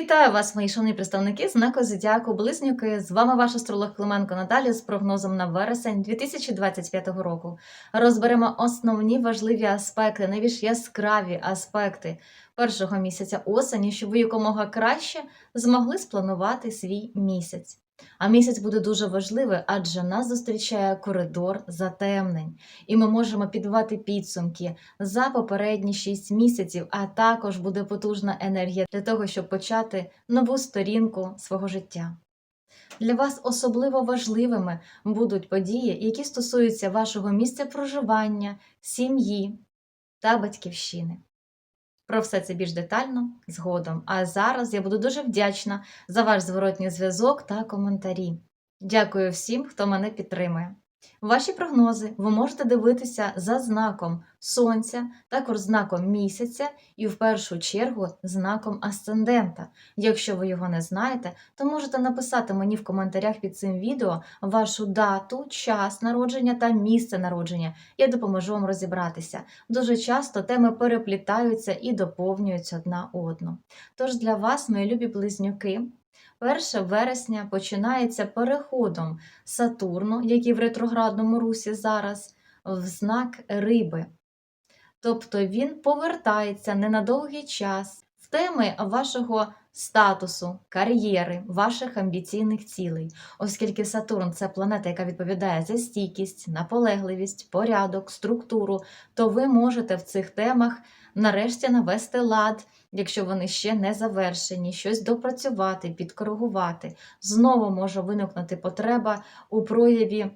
Вітаю вас, мої шановні представники знаку Зодіаку Близнюки. З вами ваш астролог Клименко Наталія з прогнозом на вересень 2025 року. Розберемо основні важливі аспекти, найбільш яскраві аспекти першого місяця осені, щоб ви якомога краще змогли спланувати свій місяць. А місяць буде дуже важливий, адже нас зустрічає коридор затемнень, і ми можемо підбивати підсумки за попередні 6 місяців, а також буде потужна енергія для того, щоб почати нову сторінку свого життя. Для вас особливо важливими будуть події, які стосуються вашого місця проживання, сім'ї та батьківщини. Про все це більш детально згодом. А зараз я буду дуже вдячна за ваш зворотній зв'язок та коментарі. Дякую всім, хто мене підтримує. Ваші прогнози ви можете дивитися за знаком Сонця, також знаком місяця і в першу чергу знаком асцендента. Якщо ви його не знаєте, то можете написати мені в коментарях під цим відео вашу дату, час народження та місце народження. Я допоможу вам розібратися. Дуже часто теми переплітаються і доповнюються одна одну. Тож для вас, мої любі близнюки, 1 вересня починається переходом Сатурну, який в ретроградному русі зараз, в знак риби. Тобто він повертається не на довгий час в теми вашого статусу, кар'єри, ваших амбіційних цілей, оскільки Сатурн це планета, яка відповідає за стійкість, наполегливість, порядок, структуру, то ви можете в цих темах нарешті навести лад, якщо вони ще не завершені, щось допрацювати, підкоригувати. Знову може виникнути потреба у прояві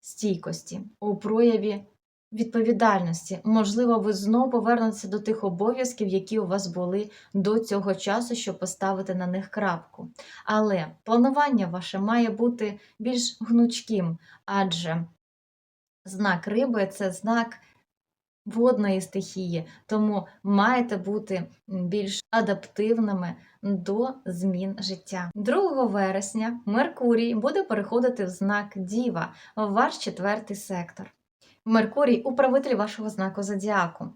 стійкості, у прояві відповідальності. Можливо, ви знову повернетеся до тих обов'язків, які у вас були до цього часу, щоб поставити на них крапку. Але планування ваше має бути більш гнучким, адже знак риби це знак. Водної стихії, тому маєте бути більш адаптивними до змін життя. 2 вересня Меркурій буде переходити в знак Діва, в ваш четвертий сектор. Меркурій управитель вашого знаку зодіаку.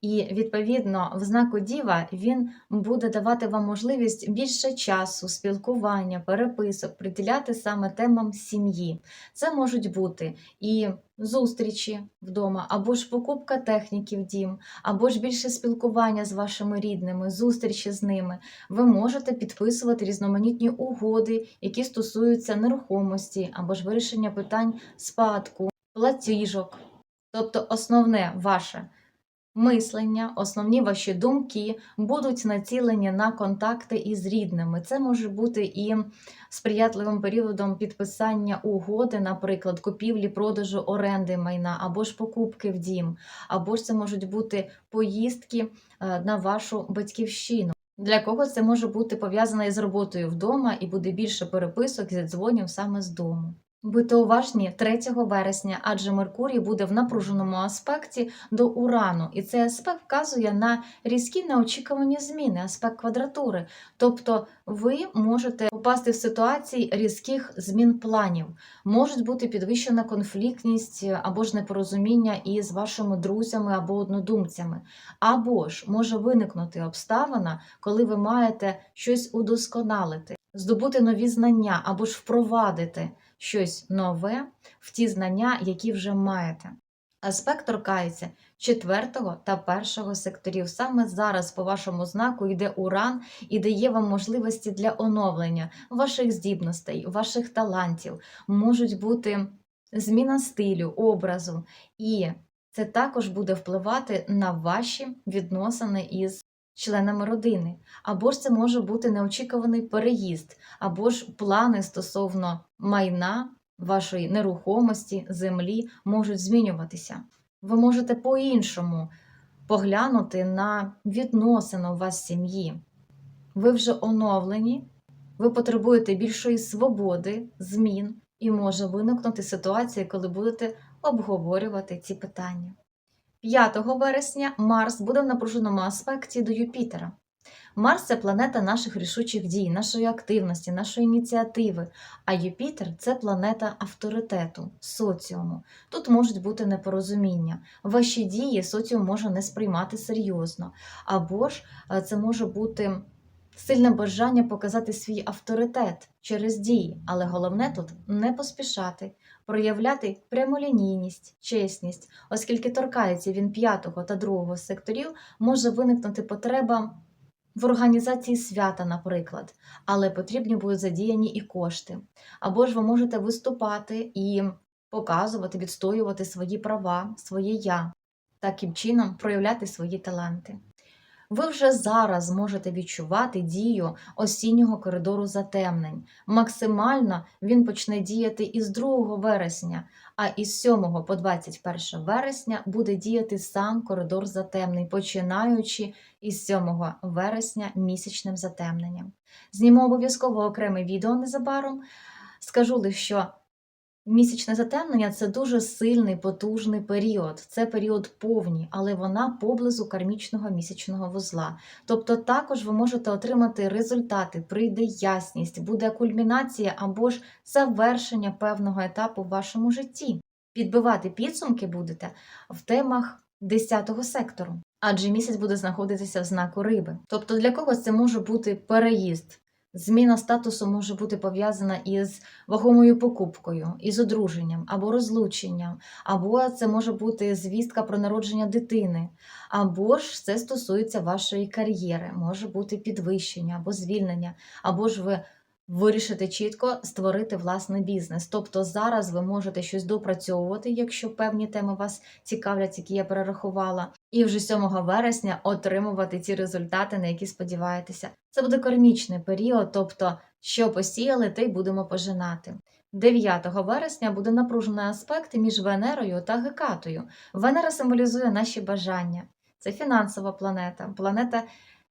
І, відповідно, в знаку Діва він буде давати вам можливість більше часу, спілкування, переписок, приділяти саме темам сім'ї. Це можуть бути і зустрічі вдома, або ж покупка техніки в дім, або ж більше спілкування з вашими рідними, зустрічі з ними. Ви можете підписувати різноманітні угоди, які стосуються нерухомості, або ж вирішення питань спадку, платіжок. Тобто основне ваше мислення, основні ваші думки будуть націлені на контакти із рідними. Це може бути і сприятливим періодом підписання угоди, наприклад, купівлі, продажу оренди майна, або ж покупки в дім, або ж це можуть бути поїздки е, на вашу батьківщину. Для кого це може бути пов'язано із роботою вдома і буде більше переписок зі дзвонів саме з дому. Будьте уважні 3 вересня, адже Меркурій буде в напруженому аспекті до Урану, і цей аспект вказує на різкі неочікувані зміни, аспект квадратури. Тобто ви можете попасти в ситуації різких змін планів. Можуть бути підвищена конфліктність або ж непорозуміння із вашими друзями або однодумцями. Або ж може виникнути обставина, коли ви маєте щось удосконалити, здобути нові знання або ж впровадити щось нове в ті знання, які вже маєте. Аспект торкається четвертого та першого секторів. Саме зараз по вашому знаку йде уран і дає вам можливості для оновлення ваших здібностей, ваших талантів. Можуть бути зміна стилю, образу, і це також буде впливати на ваші відносини із членами родини. Або ж це може бути неочікуваний переїзд, або ж плани стосовно майна, вашої нерухомості, землі можуть змінюватися. Ви можете по-іншому поглянути на відносини у вас сім'ї. Ви вже оновлені, ви потребуєте більшої свободи, змін, і може виникнути ситуація, коли будете обговорювати ці питання. 5 вересня Марс буде в напруженому аспекті до Юпітера. Марс це планета наших рішучих дій, нашої активності, нашої ініціативи. А Юпітер це планета авторитету, соціуму. Тут можуть бути непорозуміння. Ваші дії соціум може не сприймати серйозно. Або ж е, це може бути сильне бажання показати свій авторитет через дії, але головне тут не поспішати, проявляти прямолінійність, чесність, оскільки торкається він п'ятого та другого секторів, може виникнути потреба в організації свята, наприклад, але потрібні будуть задіяні і кошти. Або ж ви можете виступати і показувати, відстоювати свої права, своє я, таким чином проявляти свої таланти. Ви вже зараз можете відчувати дію осіннього коридору затемнень. Максимально він почне діяти із 2 вересня, а із 7 по 21 вересня буде діяти сам коридор затемнень, починаючи із 7 вересня місячним затемненням. Зніму обов'язково окреме відео незабаром. Скажу лише, що Місячне затемнення це дуже сильний, потужний період. Це період повній, але вона поблизу кармічного місячного вузла. Тобто також ви можете отримати результати, прийде ясність, буде кульмінація або ж завершення певного етапу в вашому житті. Підбивати підсумки будете в темах 10 сектору, адже місяць буде знаходитися в знаку риби. Тобто для когось це може бути переїзд. Зміна статусу може бути пов'язана із вагомою покупкою, із одруженням або розлученням, або це може бути звістка про народження дитини, або ж це стосується вашої кар'єри, може бути підвищення або звільнення, або ж ви вирішите чітко створити власний бізнес. Тобто зараз ви можете щось допрацьовувати, якщо певні теми вас цікавлять, які я перерахувала, і вже 7 вересня отримувати ті результати, на які сподіваєтеся. Це буде кармічний період, тобто, що посіяли, те й будемо пожинати. 9 вересня буде напружений аспект між Венерою та Гекатою. Венера символізує наші бажання. Це фінансова планета, планета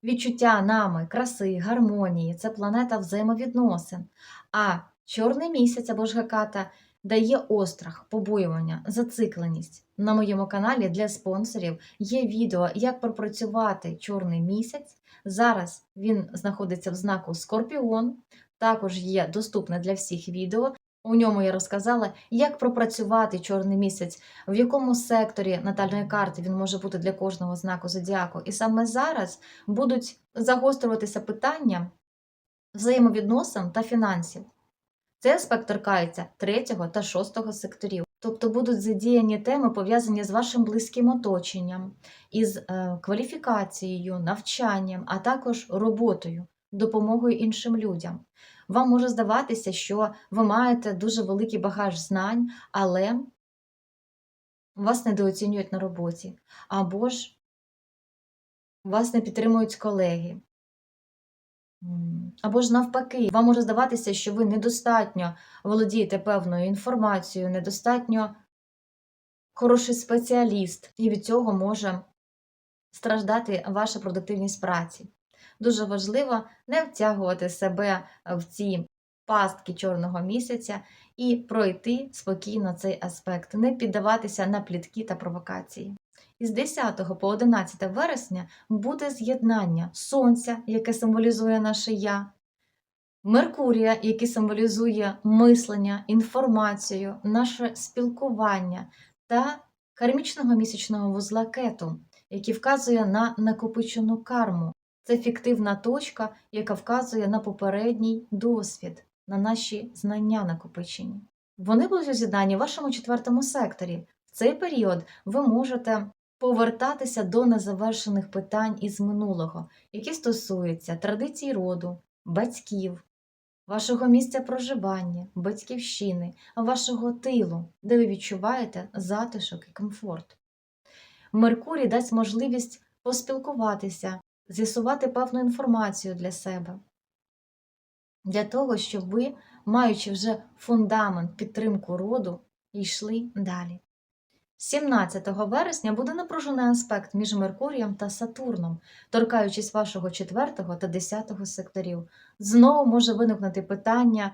відчуття нами, краси, гармонії, це планета взаємовідносин. А чорний місяць або ж Геката дає острах, побоювання, зацикленість. На моєму каналі для спонсорів є відео, як пропрацювати чорний місяць. Зараз він знаходиться в знаку Скорпіон. Також є доступне для всіх відео. У ньому я розказала, як пропрацювати чорний місяць, в якому секторі натальної карти він може бути для кожного знаку зодіаку. І саме зараз будуть загострюватися питання взаємовідносин та фінансів. Цей аспект торкається третього та шостого секторів. Тобто будуть задіяні теми, пов'язані з вашим близьким оточенням, із е, кваліфікацією, навчанням, а також роботою, допомогою іншим людям. Вам може здаватися, що ви маєте дуже великий багаж знань, але вас недооцінюють на роботі, або ж вас не підтримують колеги. Або ж навпаки, вам може здаватися, що ви недостатньо володієте певною інформацією, недостатньо хороший спеціаліст, і від цього може страждати ваша продуктивність праці. Дуже важливо не втягувати себе в ці пастки чорного місяця і пройти спокійно цей аспект, не піддаватися на плітки та провокації. Із 10 по 11 вересня буде з'єднання Сонця, яке символізує наше Я, Меркурія, який символізує мислення, інформацію, наше спілкування та кармічного місячного вузла кету, який вказує на накопичену карму. Це фіктивна точка, яка вказує на попередній досвід, на наші знання накопичені. Вони будуть у в вашому четвертому секторі. В цей період ви можете повертатися до незавершених питань із минулого, які стосуються традицій роду, батьків, вашого місця проживання, батьківщини, вашого тилу, де ви відчуваєте затишок і комфорт. Меркурій дасть можливість поспілкуватися, з'ясувати певну інформацію для себе, для того, щоб ви, маючи вже фундамент підтримку роду, йшли далі. 17 вересня буде напружений аспект між Меркурієм та Сатурном, торкаючись вашого 4 та 10 секторів. Знову може виникнути питання,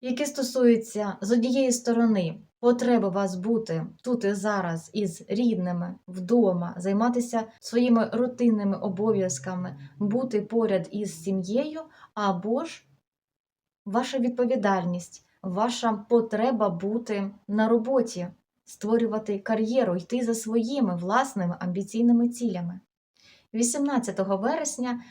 яке стосується з однієї сторони потреби вас бути тут і зараз із рідними вдома, займатися своїми рутинними обов'язками, бути поряд із сім'єю, або ж ваша відповідальність, ваша потреба бути на роботі, створювати кар'єру, йти за своїми власними амбіційними цілями. 18 вересня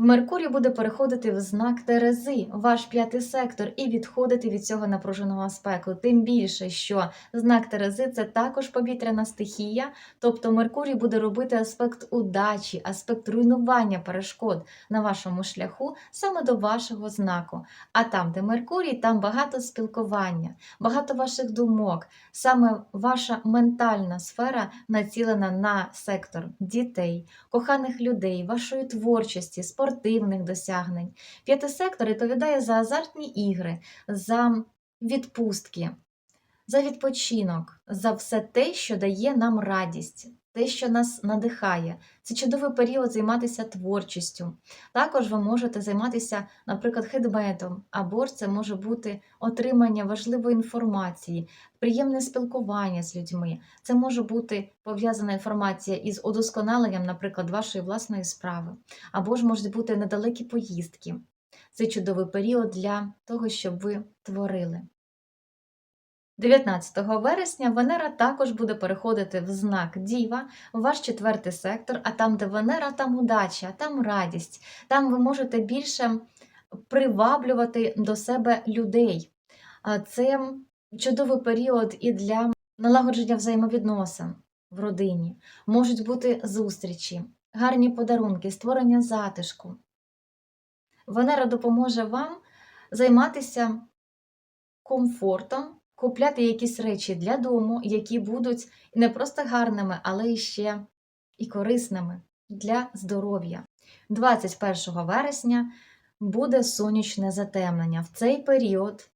Меркурій буде переходити в знак Терези, ваш п'ятий сектор, і відходити від цього напруженого аспекту. Тим більше, що знак Терези це також повітряна стихія, тобто Меркурій буде робити аспект удачі, аспект руйнування перешкод на вашому шляху саме до вашого знаку. А там, де Меркурій, там багато спілкування, багато ваших думок. Саме ваша ментальна сфера націлена на сектор дітей, коханих людей, вашої творчості, спортивних досягнень. П'ятий сектор відповідає за азартні ігри, за відпустки, за відпочинок, за все те, що дає нам радість, те, що нас надихає. Це чудовий період займатися творчістю. Також ви можете займатися, наприклад, хедметом, або це може бути отримання важливої інформації, приємне спілкування з людьми. Це може бути пов'язана інформація із удосконаленням, наприклад, вашої власної справи, або ж можуть бути недалекі поїздки. Це чудовий період для того, щоб ви творили. 19 вересня Венера також буде переходити в знак Діва, в ваш четвертий сектор, а там, де Венера, там удача, там радість, там ви можете більше приваблювати до себе людей. Це чудовий період і для налагодження взаємовідносин в родині. Можуть бути зустрічі, гарні подарунки, створення затишку. Венера допоможе вам займатися комфортом, купляти якісь речі для дому, які будуть не просто гарними, але і ще і корисними для здоров'я. 21 вересня буде сонячне затемнення. В цей період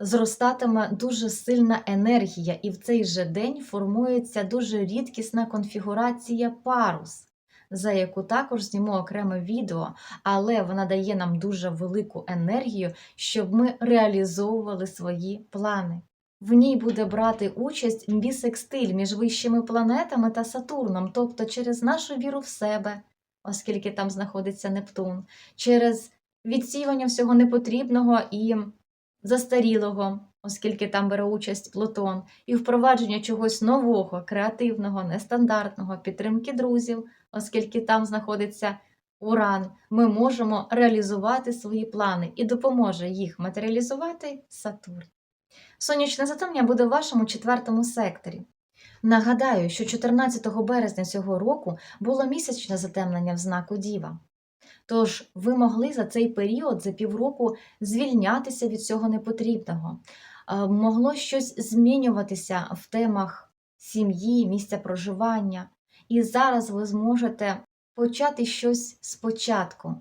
зростатиме дуже сильна енергія, і в цей же день формується дуже рідкісна конфігурація парус, за яку також зніму окреме відео, але вона дає нам дуже велику енергію, щоб ми реалізовували свої плани. В ній буде брати участь бісекстиль між вищими планетами та Сатурном, тобто через нашу віру в себе, оскільки там знаходиться Нептун, через відсіювання всього непотрібного і застарілого, оскільки там бере участь Плутон, і впровадження чогось нового, креативного, нестандартного, підтримки друзів, оскільки там знаходиться Уран, ми можемо реалізувати свої плани і допоможе їх матеріалізувати Сатурн. Сонячне затемнення буде в вашому четвертому секторі. Нагадаю, що 14 березня цього року було місячне затемнення в знаку Діва. Тож ви могли за цей період, за півроку, звільнятися від цього непотрібного. Е, Могло щось змінюватися в темах сім'ї, місця проживання. І зараз ви зможете почати щось спочатку.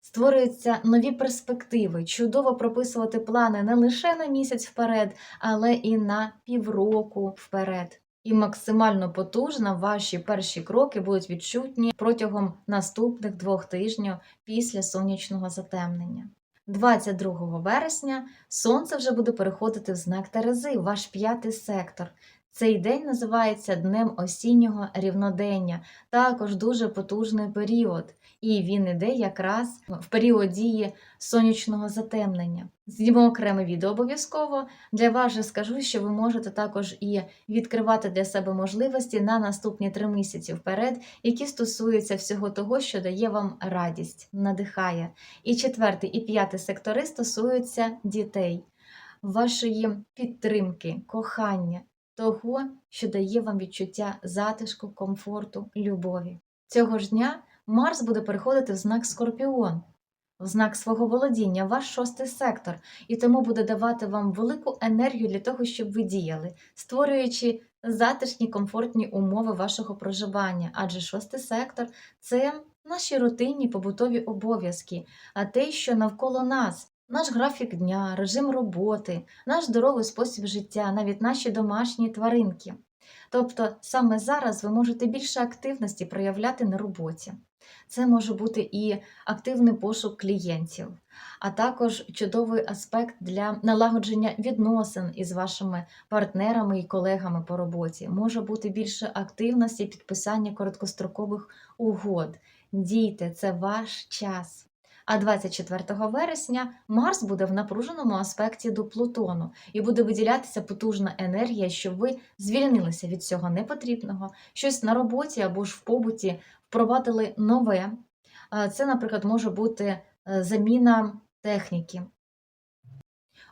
Створюються нові перспективи, чудово прописувати плани не лише на місяць вперед, але і на півроку вперед. І максимально потужно ваші перші кроки будуть відчутні протягом наступних двох тижнів після сонячного затемнення. 22 вересня сонце вже буде переходити в знак Терези, ваш п'ятий сектор. Цей день називається Днем осіннього рівнодення, також дуже потужний період, і він іде якраз в період дії сонячного затемнення. Зніму окреме відео обов'язково. Для вас же скажу, що ви можете також і відкривати для себе можливості на наступні три місяці вперед, які стосуються всього того, що дає вам радість, надихає. І четвертий, і п'ятий сектори стосуються дітей, вашої підтримки, кохання того, що дає вам відчуття затишку, комфорту, любові. Цього ж дня Марс буде переходити в знак Скорпіон, в знак свого володіння, ваш шостий сектор, і тому буде давати вам велику енергію для того, щоб ви діяли, створюючи затишні комфортні умови вашого проживання. Адже шостий сектор це наші рутинні побутові обов'язки, а те, що навколо нас. Наш графік дня, режим роботи, наш здоровий спосіб життя, навіть наші домашні тваринки. Тобто саме зараз ви можете більше активності проявляти на роботі. Це може бути і активний пошук клієнтів, а також чудовий аспект для налагодження відносин із вашими партнерами і колегами по роботі. Може бути більше активності підписання короткострокових угод. Дійте, це ваш час. А 24 вересня Марс буде в напруженому аспекті до Плутону і буде виділятися потужна енергія, щоб ви звільнилися від цього непотрібного, щось на роботі або ж в побуті впровадили нове, Це, наприклад, може бути е, заміна техніки.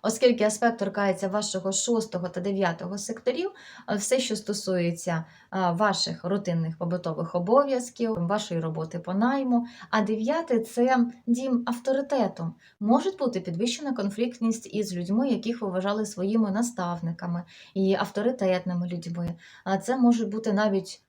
Оскільки аспект торкається вашого 6 та 9 секторів, е, все, що стосується ваших рутинних побутових обов'язків, вашої роботи по найму, а 9 це дім авторитету. Може бути підвищена конфліктність із людьми, яких ви вважали своїми наставниками і авторитетними людьми. А це можуть бути навіть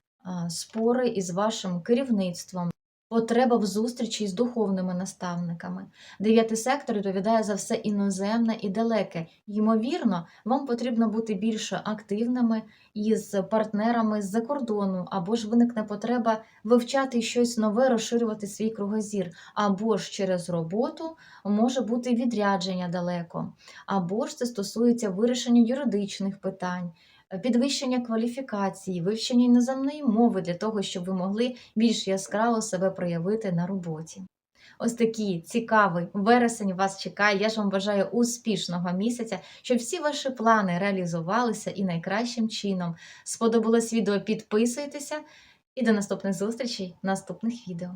спори із вашим керівництвом. Потреба в зустрічі з духовними наставниками. Дев'ятий сектор відповідає за все іноземне і далеке. Ймовірно, вам потрібно бути більш активними із партнерами з-за кордону, або ж виникне потреба вивчати щось нове, розширювати свій кругозір, або ж через роботу може бути відрядження далеко, або ж це стосується вирішення юридичних питань. Підвищення кваліфікації, вивчення іноземної мови для того, щоб ви могли більш яскраво себе проявити на роботі. Ось такий цікавий вересень вас чекає. Я ж вам бажаю успішного місяця, щоб всі ваші плани реалізувалися і найкращим чином. Сподобалось відео, підписуйтеся і до наступних зустрічей наступних відео.